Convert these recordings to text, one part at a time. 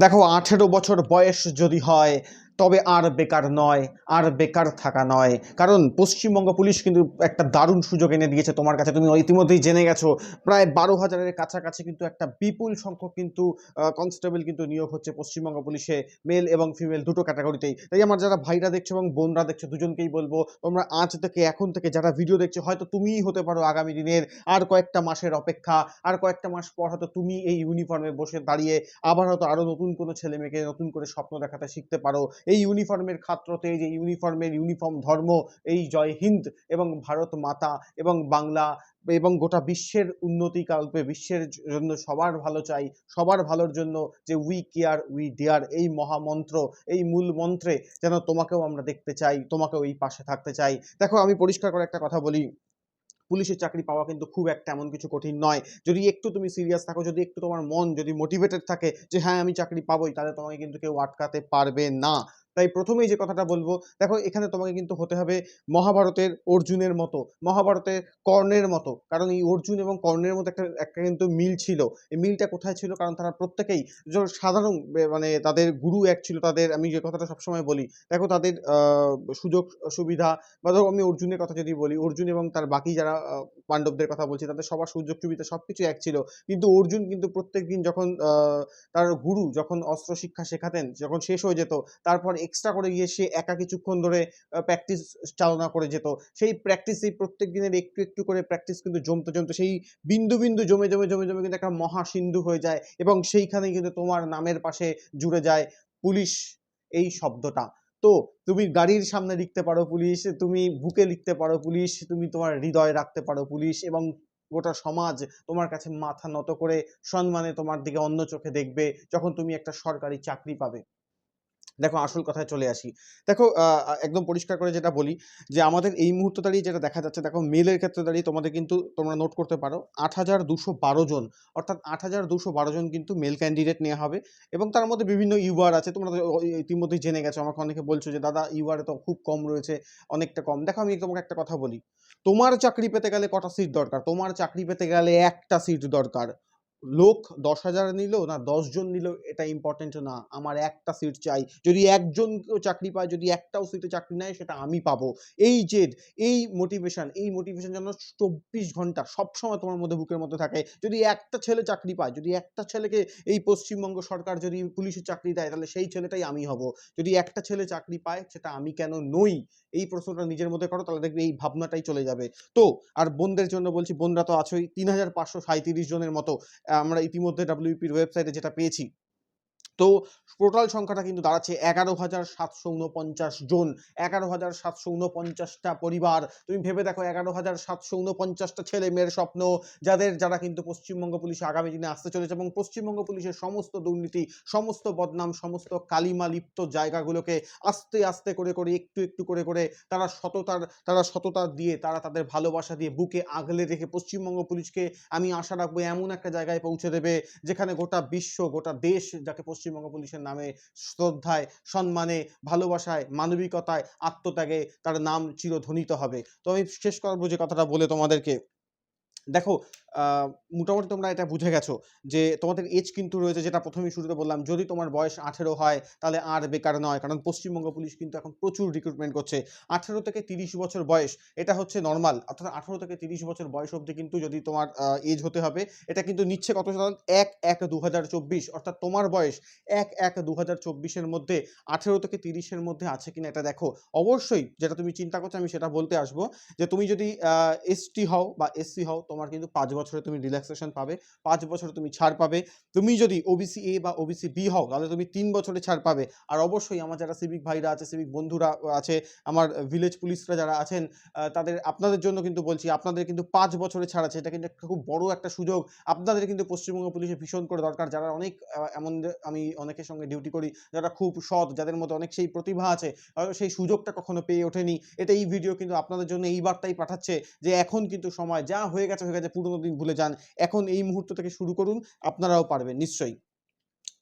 দেখো আঠেরো বছর বয়স যদি হয় তবে আর বেকার নয়, আর বেকার থাকা নয়। কারণ পশ্চিমবঙ্গ পুলিশ কিন্তু একটা দারুণ সুযোগ এনে দিয়েছে তোমার কাছে। তুমি ইতিমধ্যেই জেনে গেছো, প্রায় বারো হাজারের কাছাকাছি কিন্তু একটা বিপুল সংখ্যক কিন্তু কনস্টেবল কিন্তু নিয়োগ হচ্ছে পশ্চিমবঙ্গ পুলিশে মেল এবং ফিমেল দুটো ক্যাটাগরিতেই তাই আমার যারা ভাইরা দেখছ এবং বোনরা দেখছ, দুজনকেই বলব, তোমরা আজ থেকে, এখন থেকে যারা ভিডিও দেখছ, হয়তো তুমিই হতে পারো আগামী দিনের আর কয়েকটা মাসের অপেক্ষা, আর কয়েকটা মাস পর হয়তো তুমি এই ইউনিফর্মে বসে দাঁড়িয়ে আবার হয়তো আরও নতুন কোনো ছেলে মেয়েকে নতুন করে স্বপ্ন দেখাতে শিখতে পারো। এই ইউনিফর্মের খাত্রতে যে ইউনিফর্মের ইউনিফর্ম ধর্ম, এই জয় হিন্দ এবং ভারত মাতা এবং বাংলা এবং গোটা বিশ্বের উন্নতি কাল্পে, বিশ্বের জন্য সবার ভালো চাই, সবার ভালোর জন্য যে উই কেয়ার উই ডেয়ার এই মহামন্ত্র, এই মূল মন্ত্রে যেন তোমাকেও আমরা দেখতে চাই, তোমাকেও এই পাশে থাকতে চাই। দেখো, আমি পরিষ্কার করে একটা কথা বলি। পুলিশের চাকরি পাওয়া কিন্তু খুব একটা এমন কিছু কঠিন নয়। যদি একটু তুমি সিরিয়াস থাকো, যদি একটু তোমার মন, যদি মোটিভেটেড থাকে যে হ্যাঁ আমি চাকরি পাবোই, তাহলে তোমাকে কিন্তু কেউ আটকাতে পারবে না। তাই প্রথমেই যে কথাটা বলব, দেখো এখানে তোমাকে কিন্তু হতে হবে মহাভারতের অর্জুনের মতো, মহাভারতের কর্ণের মতো। কারণ এই অর্জুন এবং কর্ণের মতো একটা একটা কিন্তু মিল ছিল। এই মিলটা কোথায় ছিল? কারণ তারা প্রত্যেকেই সাধারণ মানে তাদের গুরু এক ছিল, তাদের আমি যে কথাটা সবসময় বলি, দেখো তাদের সুযোগ সুবিধা বা ধরো আমি অর্জুনের কথা যদি বলি, অর্জুন এবং তার বাকি যারা পাণ্ডবদের কথা বলছি, তাদের সবার সুযোগ সুবিধা সবকিছু এক ছিল। কিন্তু অর্জুন কিন্তু প্রত্যেক দিন যখন তার গুরু যখন অস্ত্র শিক্ষা শেখাতেন, যখন শেষ হয়ে যেত, তারপর এক্সট্রা করে গিয়ে সে একা কিছুক্ষণ ধরে প্র্যাকটিস চালনা করে যেত। সেই প্র্যাকটিস প্রত্যেক দিনের একটু একটু করে প্র্যাকটিস কিন্তু জমতে জমতে সেই বিন্দু বিন্দু জমে জমে জমে জমে কিন্তু একটা মহাসিন্ধু হয়ে যায় এবং সেইখানে কিন্তু তোমার নামের পাশে জুড়ে যায় পুলিশ এই শব্দটা। তো তুমি গাড়ির সামনে লিখতে পারো পুলিশ, তুমি বুকে লিখতে পারো পুলিশ, তুমি তোমার হৃদয়ে রাখতে পারো পুলিশ এবং গোটা সমাজ তোমার কাছে মাথা নত করে সম্মানে তোমার দিকে অন্য চোখে দেখবে যখন তুমি একটা সরকারি চাকরি পাবে। দেখো আসল কথায় চলে আসি। দেখো একদম পরিষ্কার করে যেটা বলি, যে আমাদের এই মুহূর্ত দাঁড়িয়ে যেটা দেখা যাচ্ছে, দেখো মেলের ক্ষেত্রে দাঁড়িয়ে তোমাদের কিন্তু তোমরা নোট করতে পারো, আট হাজার দুশো বারো জন, অর্থাৎ আট হাজার দুশো বারো জন কিন্তু মেল ক্যান্ডিডেট নেওয়া হবে এবং তার মধ্যে বিভিন্ন ইউআর আছে। তোমরা ইতিমধ্যেই জেনে গেছো, আমাকে অনেকে বলছো যে, দাদা ইউআর তো খুব কম রয়েছে, অনেকটা কম। দেখো, আমি তোমাকে একটা কথা বলি, তোমার চাকরি পেতে গেলে কটা সিট দরকার? তোমার চাকরি পেতে গেলে একটা সিট দরকার। লোক দশ হাজার নিল না, দশ জন নিল, এটা ইম্পর্টেন্ট না। আমার একটা সিট চাই। যদি একজন চাকরি পায়, যদি একটাও সিটে চাকরি নেয় সেটা আমি পাবো। এই জেদ এই মোটিভেশন এই মোটিভেশন যেন চব্বিশ ঘণ্টা সবসময় তোমার মধ্যে বুকের মধ্যে থাকে। যদি একটা ছেলে চাকরি পায়, যদি একটা ছেলেকে এই পশ্চিমবঙ্গ সরকার যদি পুলিশের চাকরি দেয়, তাহলে সেই ছেলেটাই আমি হব। যদি একটা ছেলে চাকরি পায়, সেটা আমি কেন নই? এই প্রশ্নটা নিজের মধ্যে করো, তাহলে দেখবে এই ভাবনাটাই চলে যাবে। তো, আর বোনদের জন্য বলছি, বোনরা তো আছোই। তিন হাজার পাঁচশো সাঁইত্রিশ জনের মতো। আমরা ইতিমধ্যে ডাব্লিউপির ওয়েবসাইটে যেটা পেয়েছি তো টোটাল সংখ্যাটা কিন্তু দাঁড়াচ্ছে এগারো হাজার সাতশো উনপঞ্চাশ জন। এগারো হাজার সাতশো উনপঞ্চাশটা পরিবার। তুমি ভেবে দেখো, এগারো হাজার সাতশো উনপঞ্চাশটা ছেলে মেয়ের স্বপ্ন, যাদের যারা কিন্তু পশ্চিমবঙ্গ পুলিশে আগামী দিনে আসতে চলেছে এবং পশ্চিমবঙ্গ পুলিশের সমস্ত দুর্নীতি, সমস্ত বদনাম, সমস্ত কালিমা লিপ্ত জায়গাগুলোকে আস্তে আস্তে করে করে, একটু একটু করে করে তারা সততার, তারা সততা দিয়ে, তারা তাদের ভালোবাসা দিয়ে বুকে আগলে রেখে পশ্চিমবঙ্গ পুলিশকে আমি আশা রাখব এমন একটা জায়গায় পৌঁছে দেবে যেখানে গোটা বিশ্ব, গোটা দেশ যাকে পশ্চিমবঙ্গ পুলিশের নামে শ্রদ্ধায়, সম্মানে, ভালোবাসায়, মানবিকতায় আত্মত্যাগে তার নাম চিরধ্বনিত হবে। তো আমি শেষ করব যে কথাটা বলে তোমাদেরকে। দেখো মোটামুটি তোমরা এটা বুঝে গেছো যে তোমাদের এজ কিন্তু রয়েছে যেটা প্রথমেই শুরুতে বললাম। যদি তোমার বয়স আঠেরো হয়, তাহলে আর বেকার নয়। কারণ পশ্চিমবঙ্গ পুলিশ কিন্তু এখন প্রচুর রিক্রুটমেন্ট করছে। আঠেরো থেকে তিরিশ বছর বয়স, এটা হচ্ছে নর্মাল অর্থাৎ আঠেরো থেকে তিরিশ বছর বয়স অবধি কিন্তু যদি তোমার এজ হতে হবে, এটা কিন্তু নিচ্ছে কত সাল এক এক দু হাজার চব্বিশ। অর্থাৎ তোমার বয়স এক এক দু হাজার চব্বিশের মধ্যে আঠেরো থেকে তিরিশের মধ্যে আছে কিনা এটা দেখো। অবশ্যই যেটা তুমি চিন্তা করছ আমি সেটা বলতে আসব যে তুমি যদি এসটি হও বা এসসি হও, তোমার কিন্তু পাঁচ বছরে তুমি রিল্যাক্সেশন পাবে, পাঁচ বছরে তুমি ছাড় পাবে। তুমি যদি ওবিসি এ বা ওবিসি বি হও, তাহলে তুমি তিন বছরে ছাড় পাবে। আর অবশ্যই আমার যারা সিভিক ভাইরা আছে সিভিক বন্ধুরা আছে, আমার ভিলেজ পুলিশরা যারা আছেন তাদের, আপনাদের জন্য কিন্তু বলছি, আপনাদের কিন্তু পাঁচ বছরে ছাড় আছে। এটা কিন্তু একটা খুব বড় একটা সুযোগ। আপনাদের কিন্তু পশ্চিমবঙ্গ পুলিশে ভীষণ করে দরকার। যারা অনেক এমন আমি অনেকের সঙ্গে ডিউটি করি, যারা খুব সৎ, যাদের মধ্যে অনেক সেই প্রতিভা আছে সেই সুযোগটা কখনো পেয়ে ওঠেনি। এটা এই ভিডিও কিন্তু আপনাদের জন্য এই বার্তাই পাঠাচ্ছে যে এখন কিন্তু সময়, যা হয়ে গেছে হয়ে গেছে, পুরোনো ভুলে যান। এখন এই মুহূর্ত থেকে শুরু করুন আপনারাও পারবেন নিশ্চয়ই।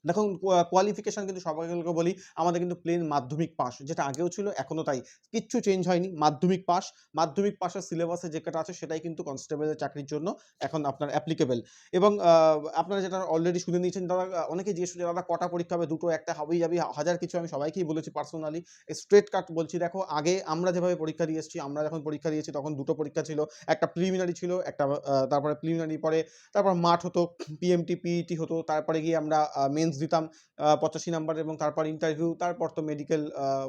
দেখুন কোয়ালিফিকেশন কিন্তু সবাইকে বলি, আমাদের কিন্তু প্লেন মাধ্যমিক পাস যেটা আগেও ছিল এখনও তাই। কিচ্ছু চেঞ্জ হয়নি, মাধ্যমিক পাস মাধ্যমিক পাশের সিলেবাসে যে কটা আছে, সেটাই কিন্তু কনস্টেবলের চাকরির জন্য এখন আপনার অ্যাপ্লিকেবল এবং আপনারা যেটা অলরেডি শুনে নিয়েছেন, দাদা অনেকে জিজ্ঞেস করছে, দাদা, কটা পরীক্ষা হবে? দুটো, একটা, হবেই যাবে। হাজার কিছু আমি সবাইকেই বলেছি পার্সোনালি স্ট্রেট কাট বলছি, দেখো, আগে আমরা যেভাবে পরীক্ষা দিয়ে এসেছি, আমরা যখন পরীক্ষা দিয়েছি, তখন দুটো পরীক্ষা ছিল। একটা প্রিলিমিনারি ছিল, একটা তারপরে প্রিলিমিনারি পরে, তারপর মাঠ হতো পিএমটি পিইটি হতো, তারপরে গিয়ে আমরা মেন্স দিতাম পঁচাশি নাম্বার এবং তারপর ইন্টারভিউ তারপর তো মেডিকেল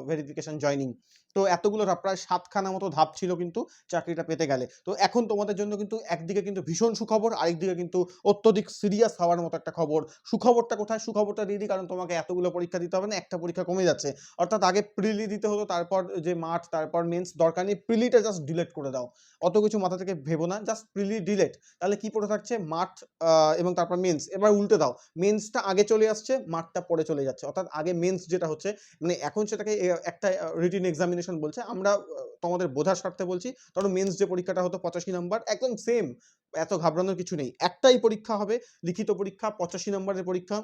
ভেরিফিকেশন জয়নিং তো এতগুলো প্রায় সাতখানা মতো ধাপ ছিল কিন্তু চাকরিটা পেতে গেলে। তো এখন তোমাদের জন্য কিন্তু একদিকে কিন্তু ভীষণ সুখবর, আরেকদিকে কিন্তু অত্যধিক সিরিয়াস হওয়ার মতো একটা খবর। সুখবরটা কোথায়? সুখবরটা দিয়ে দিই, কারণ তোমাকে এতগুলো পরীক্ষা দিতে হবে না, একটা পরীক্ষা কমে যাচ্ছে। অর্থাৎ আগে প্রিলি দিতে হতো, তারপর যে মাঠ তারপর মেন্স দরকার নেই প্রিলিটা জাস্ট ডিলেট করে দাও। অত কিছু মাথা থেকে ভেবো না জাস্ট প্রিলি ডিলেট তাহলে কি পড়ে থাকছে? মাঠ এবং তারপর মেন্স এবার উল্টে দাও। মেন্সটা আগে চলে আসছে, মাঠটা পরে চলে যাচ্ছে। অর্থাৎ আগে মেন্স যেটা হচ্ছে মানে এখন সেটাকে একটা রিটিন এক্সামিনেশন বলছে। আমরা তোমাদের বোঝার স্বার্থে বলছি, ধরো মেন্স যে পরীক্ষাটা হতো পঁচাশি নাম্বার একদম সেম এত ঘাবড়ানোর কিছু নেই। একটাই পরীক্ষা হবে, লিখিত পরীক্ষা, পঁচাশি নম্বরের পরীক্ষা।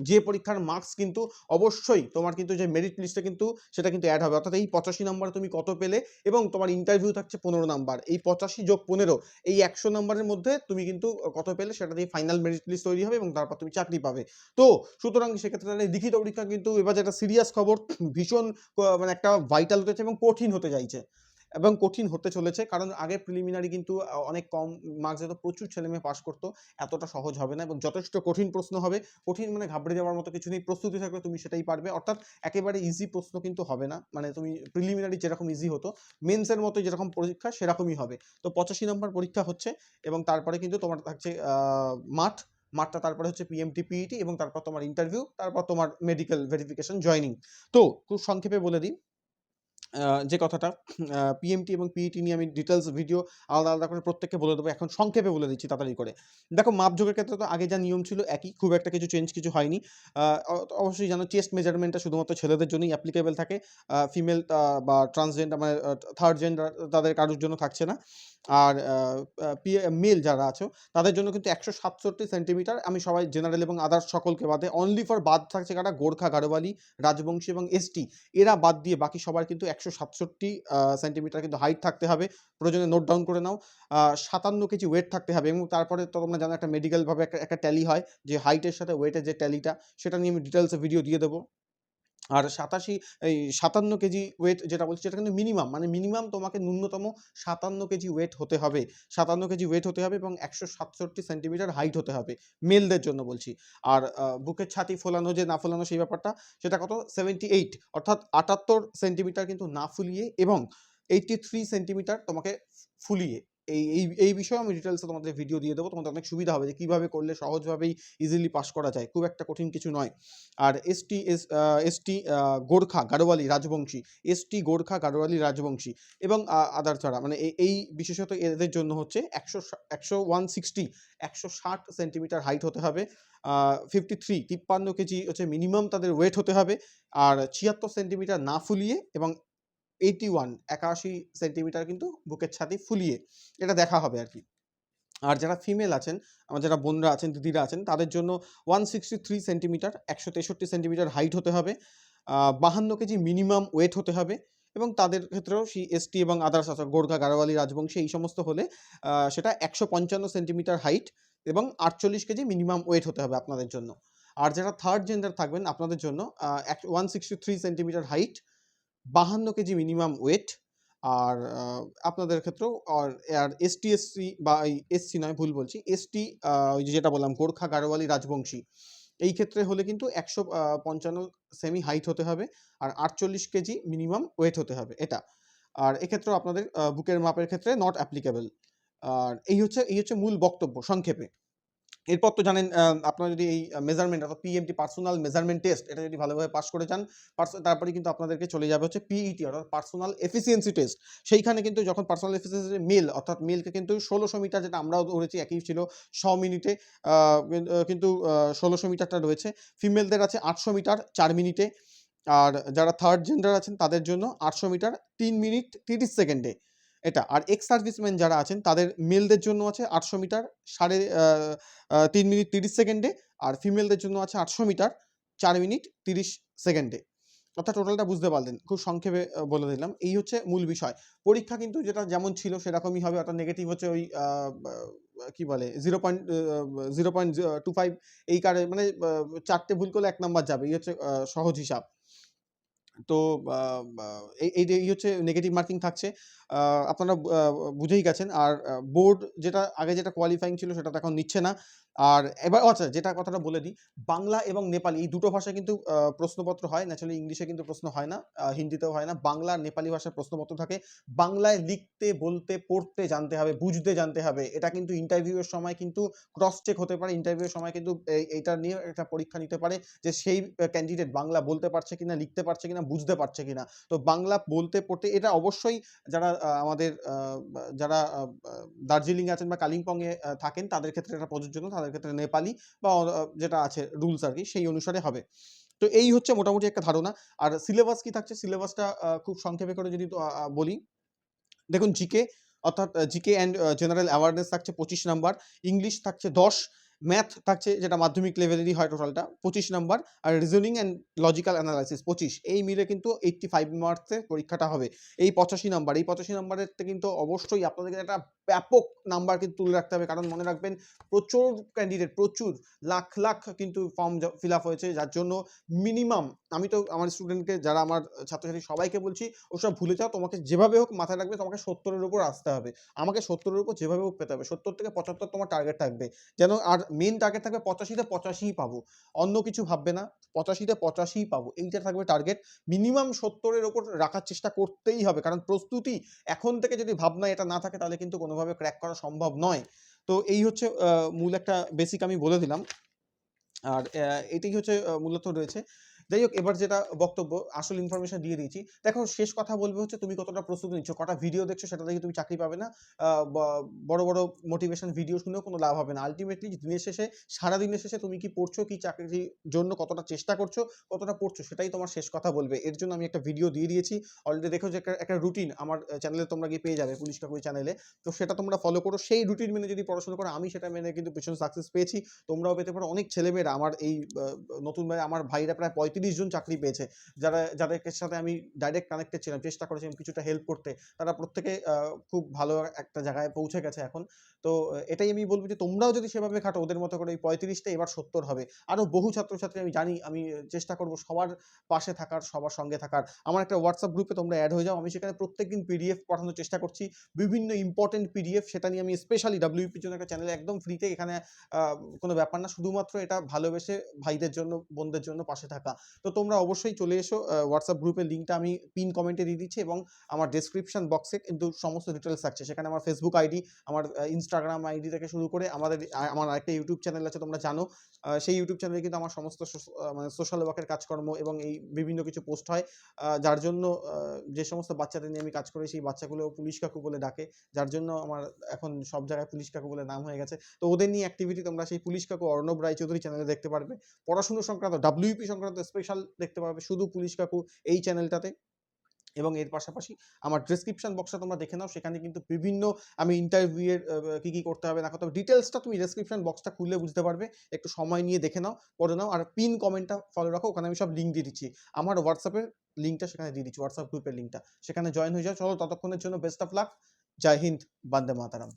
যে পরীক্ষার মার্কস কিন্তু অবশ্যই তোমার কিন্তু যে মেরিট লিস্টে কিন্তু সেটা কিন্তু অ্যাড হবে। অর্থাৎ এই পঁচাশি নাম্বার তুমি কত পেলে এবং তোমার ইন্টারভিউ থাকছে পনেরো নাম্বার এই পঁচাশি যোগ পনেরো, এই একশো নাম্বারের মধ্যে তুমি কিন্তু কত পেলে সেটা দিয়ে ফাইনাল মেরিট লিস্ট তৈরি হবে এবং তারপর তুমি চাকরি পাবে। তো সুতরাং সেক্ষেত্রে তাহলে লিখিত পরীক্ষা কিন্তু এবার যেটা সিরিয়াস খবর, ভীষণ মানে একটা ভাইটাল হতে এবং কঠিন হতে চাইছে এবং কঠিন হতে চলেছে। কারণ আগে প্রিলিমিনারি কিন্তু অনেক কম মার্কস যেত, প্রচুর ছেলেমেয়ে পাশ করতো। এতটা সহজ হবে না এবং যথেষ্ট কঠিন প্রশ্ন হবে। কঠিন মানে ঘাবড়ে যাওয়ার মতো কিছু নেই। প্রস্তুতি থাকলে তুমি সেটাই পারবে। অর্থাৎ একেবারে ইজি প্রশ্ন কিন্তু হবে না। মানে তুমি প্রিলিমিনারি যেরকম ইজি হতো মেন্সের মতো যেরকম পরীক্ষা সেরকমই হবে। তো পঁচাশি নম্বর পরীক্ষা হচ্ছে এবং তারপরে কিন্তু তোমার থাকছে মাঠ মাঠটা তারপরে হচ্ছে পিএমটি পিইটি এবং তারপর তোমার ইন্টারভিউ তারপর তোমার মেডিকেল ভেরিফিকেশন জয়নিং তো খুব সংক্ষেপে বলে দিই। যে কথাটা পিএমটি এবং পিইটি নিয়ে আমি ডিটেলস ভিডিও আলাদা আলাদা করে প্রত্যেককে বলে দেবো। এখন সংক্ষেপে বলে দিচ্ছি তাড়াতাড়ি করে। দেখো মাপযোগের ক্ষেত্রে তো আগে যা নিয়ম ছিল একই, খুব একটা কিছু চেঞ্জ কিছু হয়নি। অবশ্যই জানো চেস্ট মেজারমেন্টটা শুধুমাত্র ছেলেদের জন্যই অ্যাপ্লিকেবল থাকে। ফিমেল বা ট্রান্সজেন্ডার মানে থার্ড জেন্ডার তাদের কারোর জন্য থাকছে না। আর মেল যারা আছো, তাদের জন্য কিন্তু একশো সাতষট্টি সেন্টিমিটার আমি সবাই জেনারেল এবং আদার্স সকলকে বাদে অনলি ফর বাদ থাকছে কারা? গোর্খা গাড়োয়ালি রাজবংশী এবং এসটি এরা বাদ দিয়ে বাকি সবার কিন্তু একশো সাতষট্টি সেন্টিমিটার কিন্তু হাইট থাকতে হবে। প্রয়োজনে নোট ডাউন করে নাও। সাতান্ন কেজি ওয়েট থাকতে হবে এবং তারপরে তো তোমরা জানো একটা মেডিকেলভাবে একটা একটা ট্যালি হয় যে হাইটের সাথে ওয়েটের যে ট্যালিটা সেটা নিয়ে আমি ডিটেলসে ভিডিও দিয়ে দেবো। আর সাতাশি, এই সাতান্ন কেজি ওয়েট যেটা বলছি, সেটা কিন্তু মিনিমাম মানে মিনিমাম তোমাকে ন্যূনতম সাতান্ন কেজি ওয়েট হতে হবে। সাতান্ন কেজি ওয়েট হতে হবে এবং একশো সাতষট্টি সেন্টিমিটার হাইট হতে হবে মেলদের জন্য বলছি। আর বুকের ছাতি ফোলানো যে না ফোলানো সেই ব্যাপারটা, সেটা কত? সেভেন্টি এইট অর্থাৎ আটাত্তর সেন্টিমিটার কিন্তু না ফুলিয়ে এবং এইটটি থ্রি সেন্টিমিটার তোমাকে ফুলিয়ে এই এই এই বিষয়ে আমি ডিটেলসে তোমাদের ভিডিও দিয়ে দেবো। তোমাদের অনেক সুবিধা হবে যে কীভাবে করলে সহজভাবেই ইজিলি পাস করা যায়। খুব একটা কঠিন কিছু নয়। আর ST S ST Gorkha Garhwali Rajbanshi. ST Gorkha Garhwali Rajbanshi এবং আদার ছাড়া। মানে এই- বিশেষত এদের জন্য হচ্ছে একশো একশো ওয়ান সিক্সটি একশো ষাট সেন্টিমিটার হাইট হতে হবে। ফিফটি থ্রি তিপ্পান্ন কেজি হচ্ছে মিনিমাম তাদের ওয়েট হতে হবে। আর ছিয়াত্তর সেন্টিমিটার না ফুলিয়ে এবং এইটি ওয়ান একাশি সেন্টিমিটার কিন্তু বুকের ছাতি ফুলিয়ে এটা দেখা হবে আর কি আর যারা ফিমেল আছেন, আমার যারা বোনরা আছেন, দিদিরা আছেন, তাদের জন্য ওয়ান সিক্সটি থ্রি সেন্টিমিটার একশো তেষট্টি সেন্টিমিটার হাইট হতে হবে বাহান্ন কেজি মিনিমাম ওয়েট হতে হবে এবং তাদের ক্ষেত্রেও সেই এসটি এবং আদার্স আছে গোর্খা, গারোয়ালি, রাজবংশী, এই সমস্ত হলে সেটা একশো পঞ্চান্ন সেন্টিমিটার হাইট এবং আটচল্লিশ কেজি মিনিমাম ওয়েট হতে হবে আপনাদের জন্য। আর যারা থার্ড জেন্ডার থাকবেন, আপনাদের জন্য one sixty three centimetre height বাহান্ন কেজি মিনিমাম ওয়েট আর আপনাদের ক্ষেত্রেও আর আর এসটি এসসি বা এসসি নয়, ভুল বলছি। এসটি যেটা বললাম, গোর্খা গারোয়ালি রাজবংশী। এই ক্ষেত্রে হলে কিন্তু একশো পঞ্চান্ন সেমি হাইট হতে হবে আর আটচল্লিশ কেজি মিনিমাম ওয়েট হতে হবে, এটা। আর এক্ষেত্রেও আপনাদের বুকের মাপের ক্ষেত্রে নট অ্যাপ্লিকেবল আর এই হচ্ছে এই হচ্ছে মূল বক্তব্য, সংক্ষেপে। এরপর তো জানেন আপনারা যদি এই মেজারমেন্ট অর্থাৎ পিএমটি পার্সোনাল মেজারমেন্ট টেস্ট এটা যদি ভালোভাবে পাস করে যান তারপরে কিন্তু আপনাদেরকে চলে যাবে হচ্ছে পিইটি অর্থাৎ পার্সোনাল এফিসিয়েন্সি টেস্ট সেইখানে কিন্তু যখন পার্সোনাল এফিসিয়েন্সি মেল অর্থাৎ মেলকে কিন্তু ষোলোশো মিটার, যেটা আমরাও ধরেছি একই ছিল ছ মিনিটে কিন্তু ষোলোশো মিটারটা রয়েছে। ফিমেলদের আছে আটশো মিটার চার মিনিটে, আর যারা থার্ড জেন্ডার আছেন তাদের জন্য আটশো মিটার তিন মিনিট তিরিশ সেকেন্ডে এটা। আর এক্স সার্ভিসম্যান যারা আছেন, তাদের মেলদের জন্য আছে আটশো মিটার, সাড়ে তিন মিনিট তিরিশ সেকেন্ডে, আর ফিমেলদের জন্য আছে আটশো মিটার, চার মিনিট তিরিশ সেকেন্ডে। অর্থাৎ টোটালটা বুঝতে পারলেন, খুব সংক্ষেপে বলে দিলাম। এই হচ্ছে মূল বিষয়। পরীক্ষা কিন্তু যেটা যেমন ছিল সেরকমই হবে, অর্থাৎ নেগেটিভ হচ্ছে ওই কি বলে zero point zero point two five এই কারে মানে চারটে ভুল করলে এক নাম্বার যাবে, এই হচ্ছে সহজ হিসাব। তো এই যে, এই হচ্ছে নেগেটিভ মার্কিং থাকছে। আপনারা বুঝেই গেছেন। আর বোর্ড যেটা, আগে যেটা কোয়ালিফাইং ছিল সেটা তো এখন নিচ্ছে না। আর এবার আচ্ছা যেটা কথাটা বলে দিই, বাংলা এবং নেপালি, এই দুটো ভাষায় কিন্তু প্রশ্নপত্র হয় ন্যাচারালি ইংলিশে কিন্তু প্রশ্ন হয় না হিন্দিতেও হয় না, বাংলা নেপালি ভাষায় প্রশ্নপত্র থাকে, বাংলায় লিখতে, বলতে, পড়তে জানতে হবে, বুঝতে জানতে হবে, এটা কিন্তু ইন্টারভিউয়ের সময় কিন্তু ক্রস চেক হতে পারে ইন্টারভিউয়ের সময় কিন্তু এইটা নিয়ে একটা পরীক্ষা নিতে পারে, যে সেই ক্যান্ডিডেট বাংলা বলতে পারছে কিনা, লিখতে পারছে কিনা, বুঝতে পারছে কিনা, তো বাংলা বলতে, পড়তে, এটা অবশ্যই যারা আমাদের যারা দার্জিলিং আছেন বা কালিম্পংয়ে থাকেন, তাদের ক্ষেত্রে এটা প্রযোজ্য না তাদের ক্ষেত্রে নেপালি বা যেটা আছে রুলস আর কি সেই অনুসারে হবে। তো এই হচ্ছে মোটামুটি একটা ধারণা। আর সিলেবাস কি থাকছে? সিলেবাসটা খুব সংক্ষেপে করে যদি বলি। দেখুন জিকে অর্থাৎ জিকে অ্যান্ড জেনারেল অ্যাওয়ারনেস থাকছে পঁচিশ নাম্বার। ইংলিশ থাকছে দশ। ম্যাথ থাকছে যেটা মাধ্যমিক লেভেলেরই হয় টোটালটা পঁচিশ নাম্বার। আর রিজনিং অ্যান্ড লজিক্যাল অ্যানালাইসিস পঁচিশ। এই মিলে কিন্তু এইট্টি ফাইভ মার্কসের পরীক্ষাটা হবে। এই পঁচাশি নাম্বার, এই পঁচাশি নাম্বারের কিন্তু অবশ্যই আপনাদেরকে একটা ব্যাপক নাম্বার কিন্তু তুলে রাখতে হবে। কারণ মনে রাখবেন, প্রচুর ক্যান্ডিডেট প্রচুর, লাখ লাখ কিন্তু ফর্ম ফিল আপ হয়েছে। যার জন্য মিনিমাম আমি তো আমার স্টুডেন্টকে যারা আমার ছাত্রছাত্রী, সবাইকে বলছি, ওসব ভুলে যাও। তোমাকে যেভাবে হোক মাথায় রাখবে, তোমাকে সত্তরের উপর আসতে হবে। আমাকে সত্তরের উপর যেভাবে হোক পেতে হবে। সত্তর থেকে পঁচাত্তর তোমার টার্গেট থাকবে। যেন আর মেন টার্গেট থাকবে পঁচাশিতে পঁচাশিই পাবো। অন্য কিছু ভাববে না, পঁচাশিতে পঁচাশিই পাবো। এইটা থাকবে টার্গেট মিনিমাম সত্তরের ওপর রাখার চেষ্টা করতেই হবে। কারণ প্রস্তুতি এখন থেকে যদি ভাবনা এটা না থাকে, তাহলে কিন্তু কোনোভাবে ক্র্যাক করা সম্ভব নয়। তো এই হচ্ছে মূল একটা বেসিক আমি বলে দিলাম। আর এটাই হচ্ছে মূলত রয়েছে। যাই হোক এবার যেটা বক্তব্য, আসল ইনফরমেশন দিয়ে দিয়েছি। দেখো, শেষ কথা বলবে হচ্ছে তুমি কতটা প্রস্তুতি নিচ্ছ। কটা ভিডিও দেখছ সেটা দেখে তুমি চাকরি পাবে না। বড় বড় মোটিভেশন ভিডিও শুনেও কোনো লাভ হবে না। আলটিমেটলি দিনের শেষে, সারা দিনের শেষে তুমি কি পড়ছো, কি চাকরির জন্য কতটা চেষ্টা করছ, কতটা পড়ছো, সেটাই তোমার শেষ কথা বলবে। এর জন্য আমি একটা ভিডিও দিয়ে দিয়েছি। অলরেডি দেখো যে একটা রুটিন আমার চ্যানেলে তোমরা গিয়ে পেয়ে যাবে, পুলিশ কাকুই চ্যানেলে তো সেটা তোমরা ফলো করো। সেই রুটিন মেনে যদি পড়াশোনা করো, আমি সেটা মেনে কিন্তু ভীষণ সাকসেস পেয়েছি। তোমরাও পেতে পারো। অনেক ছেলেমেয়েরা, আমার এই নতুন ভাই, আমার ভাইরা প্রায় পঁয়ত্রিশ জন চাকরি পেয়েছে। যারা যাদের সাথে আমি ডাইরেক্ট কানেক্টেড ছিলাম, চেষ্টা করেছিলাম কিছুটা হেল্প করতে। তারা প্রত্যেকে খুব ভালো একটা জায়গায় পৌঁছে গেছে এখন। তো এটাই আমি বলব যে তোমরাও যদি সেভাবে খাটো, ওদের মতো করে এই পঁয়ত্রিশটা এবার সত্তর হবে। আরও বহু ছাত্রছাত্রী আমি জানি, আমি চেষ্টা করব সবার পাশে থাকার, সবার সঙ্গে থাকার। আমার একটা হোয়াটসঅ্যাপ গ্রুপে তোমরা অ্যাড হয়ে যাও। আমি সেখানে প্রত্যেকদিন পিডিএফ পাঠানোর চেষ্টা করছি। বিভিন্ন ইম্পর্টেন্ট পিডিএফ সেটা নিয়ে আমি স্পেশালি ডাব্লিউপির জন্য একটা চ্যানেলে একদম ফ্রিতে এখানে কোনো ব্যাপার না। শুধুমাত্র এটা ভালোবেসে ভাইদের জন্য, বোনদের জন্য পাশে থাকা। তো তোমরা অবশ্যই চলে এসো হোয়াটসঅ্যাপ গ্রুপের লিঙ্কটা আমি পিন কমেন্টে দিয়ে দিচ্ছি এবং আমার ডেসক্রিপশন বক্সে কিন্তু সমস্ত ডিটেলস থাকছে। সেখানে আমার ফেসবুক আইডি আমার ইনস্টাগ্রাম আইডি থেকে শুরু করে আমাদের আমার আরেকটা ইউটিউব চ্যানেল আছে, তোমরা জানো। সেই ইউটিউব চ্যানেলে কিন্তু আমার সমস্ত মানে সোশ্যাল ওয়ার্কের কাজকর্ম এবং এই বিভিন্ন কিছু পোস্ট হয়। যার জন্য যে সমস্ত বাচ্চাদের নিয়ে আমি কাজ করি, সেই বাচ্চাগুলো পুলিশ কাকু বলে ডাকে, যার জন্য আমার এখন সব জায়গায় পুলিশ কাকু বলে নাম হয়ে গেছে। তো ওদের নিয়ে অ্যাক্টিভিটি তোমরা সেই পুলিশ কাকু অর্ণব রায়চৌধুরী চ্যানেলে দেখতে পারবে। পড়াশুনো সংক্রান্ত ডাব্লিউপি সংক্রান্ত স্পেশাল দেখতে পারবে শুধু পুলিশ কাকু এই চ্যানেলটাতে এবং এর পাশাপাশি আমার ডেসক্রিপশন বক্সটা তোমরা দেখে নাও, সেখানে কিন্তু বিভিন্ন আমি ইন্টারভিউয়ের কী কী করতে হবে না করতে হবে। ডিটেলসটা তুমি ডেসক্রিপশন বক্সটা খুললে বুঝতে পারবে। একটু সময় নিয়ে দেখে নাও, পড়ে নাও। আর পিন কমেন্টটা ফলো রাখো, ওখানে আমি সব লিঙ্ক দিয়ে দিচ্ছি। আমার হোয়াটসঅ্যাপের লিঙ্কটা সেখানে দিয়ে দিচ্ছি হোয়াটসঅ্যাপ গ্রুপের লিঙ্কটা সেখানে জয়েন হয়ে যাও। চলো ততক্ষণের জন্য বেস্ট অফ লাক জয় হিন্দ, বন্দে মাতারাম।